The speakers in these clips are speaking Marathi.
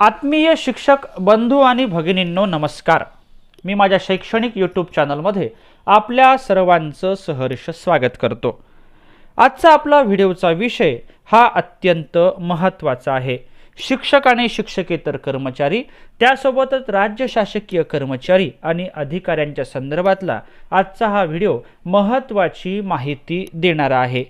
आत्मीय शिक्षक बंधू आणि भगिनींनो नमस्कार. मी माझ्या शैक्षणिक यूट्यूब चॅनलमध्ये आपल्या सर्वांचं सहर्ष स्वागत करतो. आजचा आपला व्हिडिओचा विषय हा अत्यंत महत्त्वाचा आहे. शिक्षक आणि शिक्षकेतर कर्मचारी त्यासोबतच राज्य शासकीय कर्मचारी आणि अधिकाऱ्यांच्या संदर्भातला आजचा हा व्हिडिओ महत्त्वाची माहिती देणारा आहे.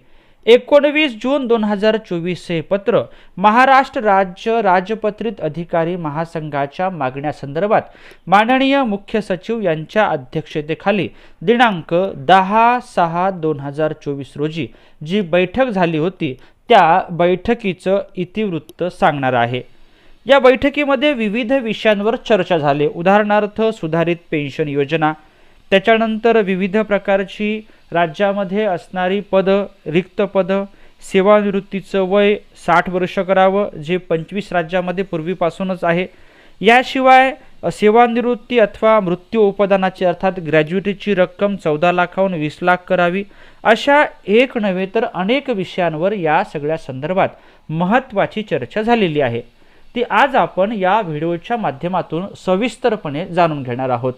एकोणवीस जून दोन हजार चोवीस हे पत्र महाराष्ट्र राज्य राजपत्रित अधिकारी महासंघाच्या मागण्यासंदर्भात माननीय मुख्य सचिव यांच्या अध्यक्षतेखाली दिनांक दहा सहा दोन हजार चोवीस रोजी जी बैठक झाली होती त्या बैठकीचं इतिवृत्त सांगणार आहे. या बैठकीमध्ये विविध विषयांवर चर्चा झाली. उदाहरणार्थ सुधारित पेन्शन योजना त्याच्यानंतर विविध प्रकारची राज्यामध्ये असणारी पदं रिक्त पदं सेवानिवृत्तीचं वय साठ वर्ष करावं जे पंचवीस राज्यामध्ये पूर्वीपासूनच आहे. याशिवाय सेवानिवृत्ती अथवा मृत्यू उपदानाची अर्थात ग्रॅज्युएटीची रक्कम चौदा लाखाहून वीस लाख करावी अशा एक नव्हे तर अनेक विषयांवर या सगळ्या संदर्भात महत्त्वाची चर्चा झालेली आहे. ती आज आपण या व्हिडिओच्या माध्यमातून सविस्तरपणे जाणून घेणार आहोत.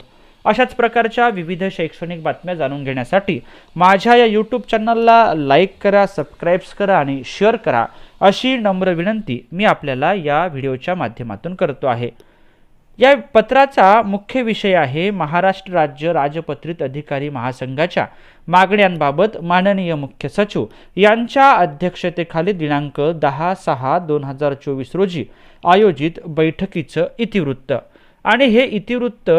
अशाच प्रकारच्या विविध शैक्षणिक बातम्या जाणून घेण्यासाठी माझ्या या यूट्यूब चॅनलला लाईक करा सबस्क्राईब्स करा आणि शेअर करा अशी नम्र विनंती मी आपल्याला या व्हिडिओच्या माध्यमातून करतो आहे. या पत्राचा मुख्य विषय आहे महाराष्ट्र राज्य राजपत्रित अधिकारी महासंघाच्या मागण्यांबाबत माननीय मुख्य सचिव यांच्या अध्यक्षतेखाली दिनांक दहा सहा दोन हजार चोवीस रोजी आयोजित बैठकीचं इतिवृत्त. आणि हे इतिवृत्त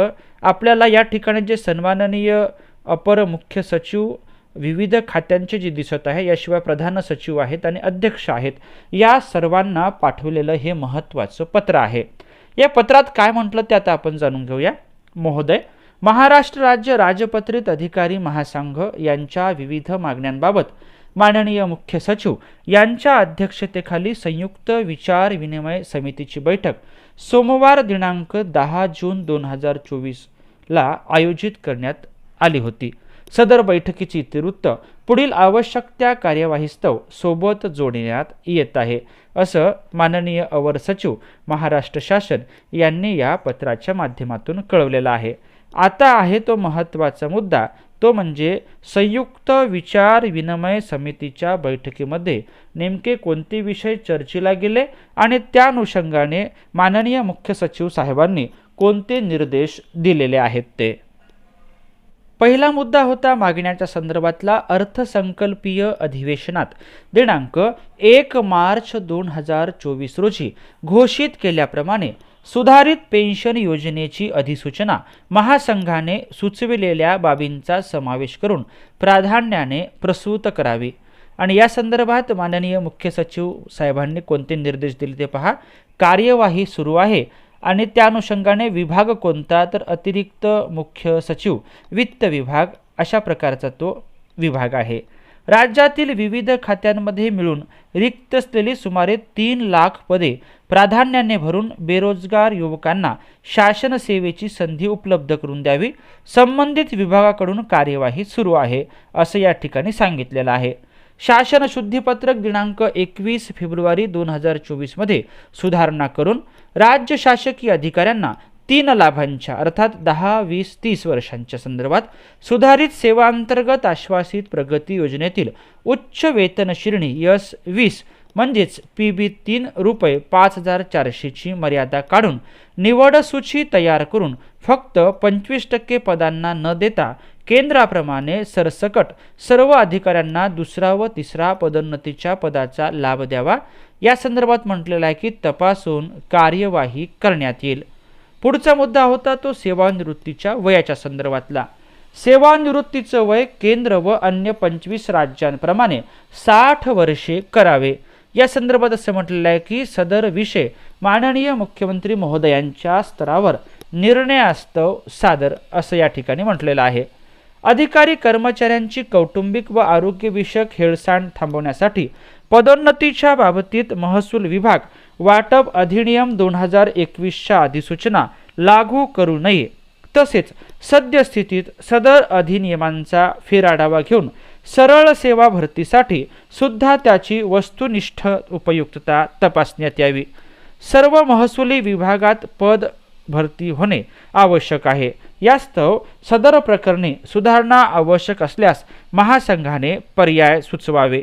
आपल्याला या ठिकाणी जे सन्माननीय अपर मुख्य सचिव विविध खात्यांचे जे दिसत आहे याशिवाय प्रधान सचिव आहेत आणि अध्यक्ष आहेत या सर्वांना पाठवलेलं हे महत्त्वाचं पत्र आहे. या पत्रात काय म्हटलं ते आता आपण जाणून घेऊया. महोदय महाराष्ट्र राज्य राजपत्रित अधिकारी महासंघ यांच्या विविध मागण्यांबाबत माननीय मुख्य सचिव यांच्या अध्यक्षतेखाली संयुक्त विचार विनिमय समितीची बैठक सोमवार दिनांक दहा जून दोन हजार चोवीसला आयोजित करण्यात आली होती. सदर बैठकीची इतिवृत्त पुढील आवश्यक त्या कार्यवाहीस्तव सोबत जोडण्यात येत आहे असं माननीय अवर सचिव महाराष्ट्र शासन यांनी या पत्राच्या माध्यमातून कळवलेलं आहे. आता आहे तो महत्त्वाचा मुद्दा. तो म्हणजे संयुक्त विचार विनिमय समितीच्या बैठकीमध्ये नेमके कोणते विषय चर्चेला गेले आणि त्या अनुषंगाने माननीय मुख्य सचिव साहेबांनी कोणते निर्देश दिलेले आहेत ते? पहिला मुद्दा होता मागण्याच्या संदर्भातला अर्थसंकल्पीय अधिवेशनात. दिनांक एक मार्च दोन हजार चोवीस रोजी घोषित केल्याप्रमाणे सुधारित पेन्शन योजनेची अधिसूचना महासंघाने सुचविलेल्या बाबींचा समावेश करून प्राधान्याने प्रस्तुत करावी. आणि या संदर्भात माननीय मुख्य सचिव साहेबांनी कोणते निर्देश दिले ते पहा. कार्यवाही सुरू आहे. आणि त्या अनुषंगाने विभाग कोणता तर अतिरिक्त मुख्य सचिव वित्त विभाग अशा प्रकारचा तो विभाग आहे. राज्यातील विविध खात्यांमध्ये मिळून रिक्त असलेली सुमारे तीन लाख पदे प्राधान्याने भरून बेरोजगार युवकांना शासन सेवेची संधी उपलब्ध करून द्यावी. संबंधित विभागाकडून कार्यवाही सुरू आहे असं या ठिकाणी सांगितलेलं आहे. शासन शुद्धीपत्रक दिनांक एकवीस फेब्रुवारी दोन हजार चोवीसमध्ये सुधारणा करून राज्य शासकीय अधिकाऱ्यांना तीन लाभांच्या अर्थात दहा वीस तीस वर्षांच्या संदर्भात सुधारित सेवांतर्गत आश्वासित प्रगती योजनेतील उच्च वेतन श्रेणी यस वीस म्हणजेच पी बी तीन रुपये पाच हजार चारशेची मर्यादा काढून निवडसूची तयार करून फक्त पंचवीस टक्के पदांना न देता केंद्राप्रमाणे सरसकट सर्व अधिकाऱ्यांना दुसरा व तिसरा पदोन्नतीच्या पदाचा लाभ द्यावा. या संदर्भात म्हटलेलं आहे की तपासून कार्यवाही करण्यात येईल. पुढचा मुद्दा होता तो सेवानिवृत्तीच्या वयाच्या संदर्भातला. सेवानिवृत्तीचं वय केंद्र व अन्य पंचवीस राज्यांप्रमाणे साठ वर्षे करावे. या संदर्भात असं म्हटलेलं आहे की सदर विषय माननीय मुख्यमंत्री महोदयांच्या स्तरावर निर्णयास्तव सादर असं या ठिकाणी म्हटलेलं आहे. अधिकारी कर्मचाऱ्यांची कौटुंबिक व आरोग्यविषयक हेळसांड थांबवण्यासाठी पदोन्नतीच्या बाबतीत महसूल विभाग वाटप अधिनियम दोन हजार एकवीसच्या अधिसूचना लागू करू नये. तसेच सद्यस्थितीत सदर अधिनियमांचा फेराढावा घेऊन सरळ सेवा भरतीसाठी सुद्धा त्याची वस्तुनिष्ठ उपयुक्तता तपासण्यात यावी. सर्व महसुली विभागात पद भरती होणे आवश्यक आहे. यास्तव सदर प्रकरणी सुधारणा आवश्यक असल्यास महासंघाने पर्याय सुचवावे.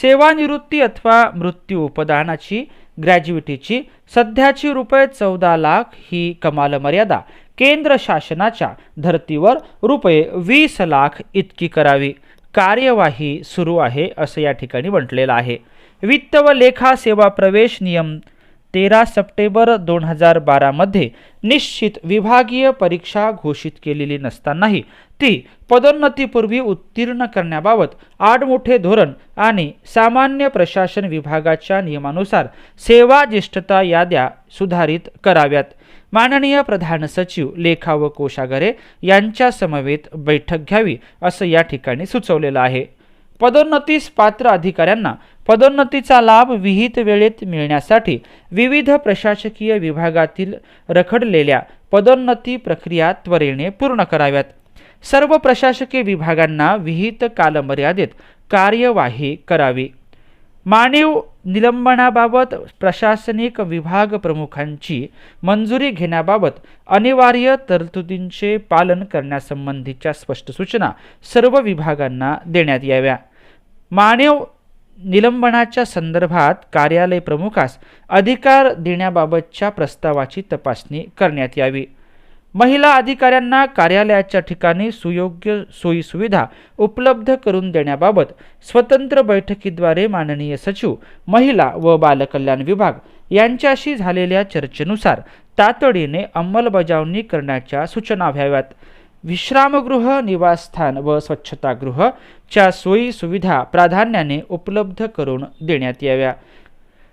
सेवानिवृत्ती अथवा मृत्यू उपदानाची ग्रॅज्युटीची सध्याची रुपये चौदा लाख ही कमाल मर्यादा केंद्र शासनाच्या धर्तीवर रुपये वीस लाख इतकी करावी. कार्यवाही सुरू आहे असं या ठिकाणी म्हटलेलं आहे. वित्त व लेखा सेवा प्रवेश नियम तेरा सप्टेंबर दोन हजार बारामध्ये निश्चित विभागीय परीक्षा घोषित केलेली नसतानाही ती पदोन्नतीपूर्वी उत्तीर्ण करण्याबाबत आडमोठे धोरण आणि सामान्य प्रशासन विभागाच्या नियमानुसार सेवा ज्येष्ठता याद्या सुधारित कराव्यात. माननीय प्रधान सचिव लेखा व कोशागारे यांच्या समवेत बैठक घ्यावी असं या ठिकाणी सुचवलेलं आहे. पदोन्नतीस पात्र अधिकाऱ्यांना पदोन्नतीचा लाभ विहित वेळेत मिळण्यासाठी विविध प्रशासकीय विभागातील रखडलेल्या पदोन्नती प्रक्रिया त्वरेने पूर्ण कराव्यात. सर्व प्रशासकीय विभागांना विहित कालमर्यादेत कार्यवाही करावी. मानव निलंबनाबाबत प्रशासनिक विभाग प्रमुखांची मंजुरी घेण्याबाबत अनिवार्य तरतुदींचे पालन करण्यासंबंधीच्या स्पष्ट सूचना सर्व विभागांना देण्यात याव्या. मानव निलंबनाच्या संदर्भात कार्यालय प्रमुखास अधिकार देण्याबाबतच्या प्रस्तावाची तपासणी करण्यात यावी. महिला अधिकाऱ्यांना कार्यालयाच्या ठिकाणी सुयोग्य सोयीसुविधा उपलब्ध करून देण्याबाबत स्वतंत्र बैठकीद्वारे माननीय सचिव महिला व बालकल्याण विभाग यांच्याशी झालेल्या चर्चेनुसार तातडीने अंमलबजावणी करण्याच्या सूचना व्हाव्यात. विश्रामगृह निवासस्थान व स्वच्छतागृहच्या सोयी सुविधा प्राधान्याने उपलब्ध करून देण्यात याव्या.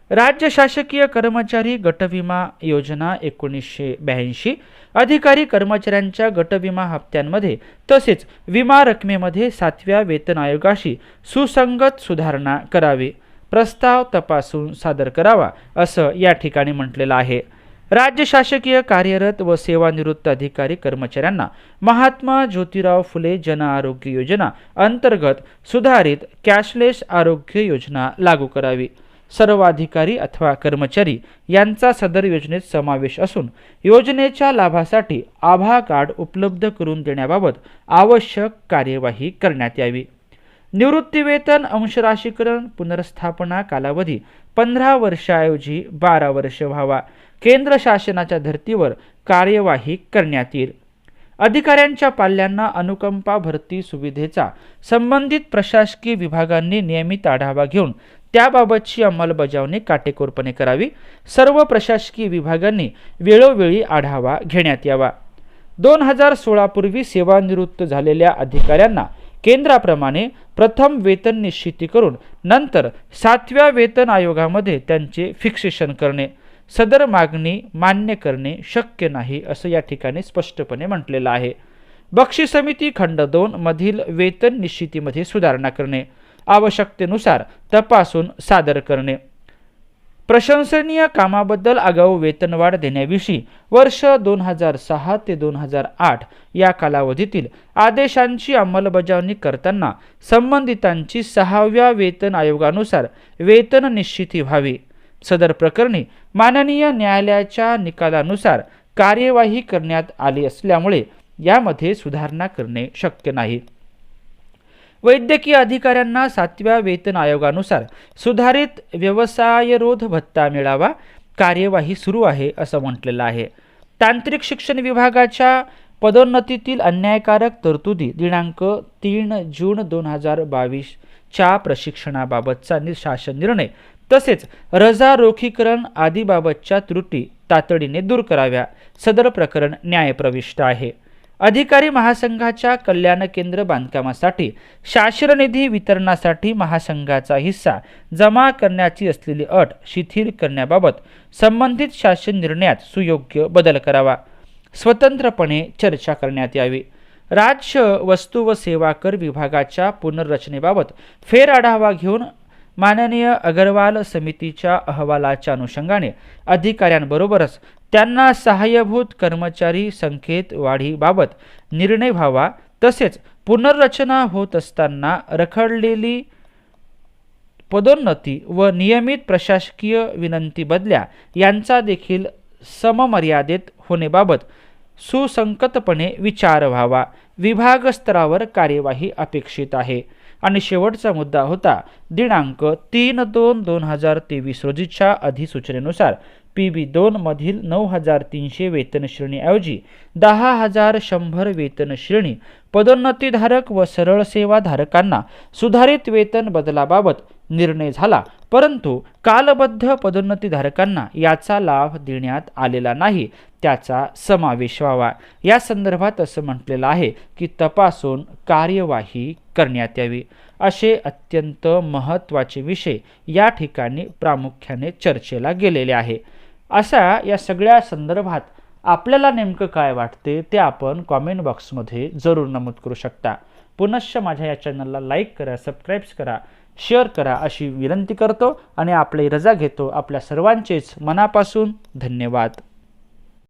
राज्य शासकीय कर्मचारी गटविमा योजना एकोणीसशे ब्याऐंशी. अधिकारी कर्मचाऱ्यांच्या गटविमा हप्त्यांमध्ये तसेच विमा रकमेमध्ये सातव्या वेतन आयोगाशी सुसंगत सुधारणा करावी. प्रस्ताव तपासून सादर करावा असं या ठिकाणी म्हटलेलं आहे. राज्य शासकीय कार्यरत व सेवानिवृत्त अधिकारी कर्मचाऱ्यांना महात्मा ज्योतिराव फुले जन आरोग्य योजना अंतर्गत सुधारित कॅशलेस आरोग्य योजना लागू करावी. सर्व अधिकारी अथवा कर्मचारी यांचा सदर योजनेत समावेश असून योजनेच्या लाभासाठी आभा कार्ड उपलब्ध करून देण्याबाबत आवश्यक कार्यवाही करण्यात यावी. निवृत्तीवेतन अंशराशीकरण पुनर्स्थापना कालावधी पंधरा वर्षाऐवजी बारा वर्ष व्हावा. केंद्र शासनाच्या धर्तीवर कार्यवाही करण्यात येईल. अधिकाऱ्यांच्या पाल्यांना अनुकंपा भरती सुविधेचा संबंधित प्रशासकीय विभागांनी नियमित आढावा घेऊन त्याबाबतची अंमलबजावणी काटेकोरपणे करावी. सर्व प्रशासकीय विभागांनी वेळोवेळी आढावा घेण्यात यावा. दोन हजार सोळापूर्वी सेवानिवृत्त झालेल्या अधिकाऱ्यांना केंद्राप्रमाणे प्रथम वेतन निश्चिती करून नंतर सातव्या वेतन आयोगामध्ये त्यांचे फिक्सेशन करणे. सदर मागणी मान्य करणे शक्य नाही असं या ठिकाणी स्पष्टपणे म्हटलेलं आहे. बक्षी समिती खंड दोन मधील वेतन निश्चितीमध्ये सुधारणा करणे. आवश्यकतेनुसार तपासून सादर करणे. प्रशंसनीय कामाबद्दल आगाऊ वेतनवाढ देण्याविषयी वर्ष दोन हजार सहा ते दोन हजार आठ या कालावधीतील आदेशांची अंमलबजावणी करताना संबंधितांची सहाव्या वेतन आयोगानुसार वेतन निश्चिती व्हावी. सदर प्रकरणी माननीय न्यायालयाच्या निकालानुसार कार्यवाही करण्यात आली असल्यामुळे यामध्ये सुधारणा करणे शक्य नाही. वैद्यकीय अधिकाऱ्यांना सातव्या वेतन आयोगानुसार सुधारित व्यवसायरोध भत्ता मिळावा कार्यवाही सुरू आहे असं म्हटलेलं आहे. तांत्रिक शिक्षण विभागाच्या पदोन्नतीतील अन्यायकारक तरतुदी दिनांक तीन जून दोन हजार बावीसच्या प्रशिक्षणाबाबतचा नि शासन निर्णय तसेच रजा रोखीकरण आदीबाबतच्या त्रुटी तातडीने दूर कराव्या. सदर प्रकरण न्यायप्रविष्ट आहे. अधिकारी महासंघाच्या कल्याण केंद्र बांधकामासाठी शासन निधी वितरणासाठी महासंघाचा हिस्सा जमा करण्याची असलेली अट शिथिल करण्याबाबत संबंधित शासन निर्णयात सुयोग्य बदल करावा. स्वतंत्रपणे चर्चा करण्यात यावी. राज्य वस्तू व सेवा कर विभागाच्या पुनर्रचनेबाबत फेर आढावा घेऊन माननीय अगरवाल समितीच्या अहवालाच्या अनुषंगाने अधिकाऱ्यांबरोबरच त्यांना सहाय्यभूत कर्मचारी संख्येत वाढीबाबत निर्णय व्हावा तसेच पुनर्रचना होत असताना रखडलेली पदोन्नती व नियमित प्रशासकीय विनंती बदल्या यांचा देखील सममर्यादेत होण्याबाबत सुसंकतपणे विचार व्हावा. विभाग स्तरावर कार्यवाही अपेक्षित आहे. आणि शेवटचा मुद्दा होता दिनांक तीन दोन दोन हजार तेवीस रोजीच्या अधिसूचनेनुसार. पी बी दोनमधील नऊ हजार तीनशे वेतन श्रेणीऐवजी दहा हजार शंभर वेतन श्रेणी पदोन्नतीधारक व सरळ सेवाधारकांना सुधारित वेतन बदलाबाबत निर्णय झाला परंतु कालबद्ध पदोन्नतीधारकांना याचा लाभ देण्यात आलेला नाही त्याचा समावेश व्हावा. या संदर्भात असं म्हटलेलं आहे की तपासून कार्यवाही करण्यात यावी. असे अत्यंत महत्त्वाचे विषय या ठिकाणी प्रामुख्याने चर्चेला गेलेले आहे. अशा या सगळ्या संदर्भात आपल्याला नेमकं काय वाटते ते आपण कॉमेंट बॉक्समध्ये जरूर नमूद करू शकता. पुनश्च माझ्या या चॅनलला लाईक करा सबस्क्राईब्स करा शेअर करा अशी विनंती करतो आणि आपली रजा घेतो आपल्या सर्वांचेच मनापासून धन्यवाद.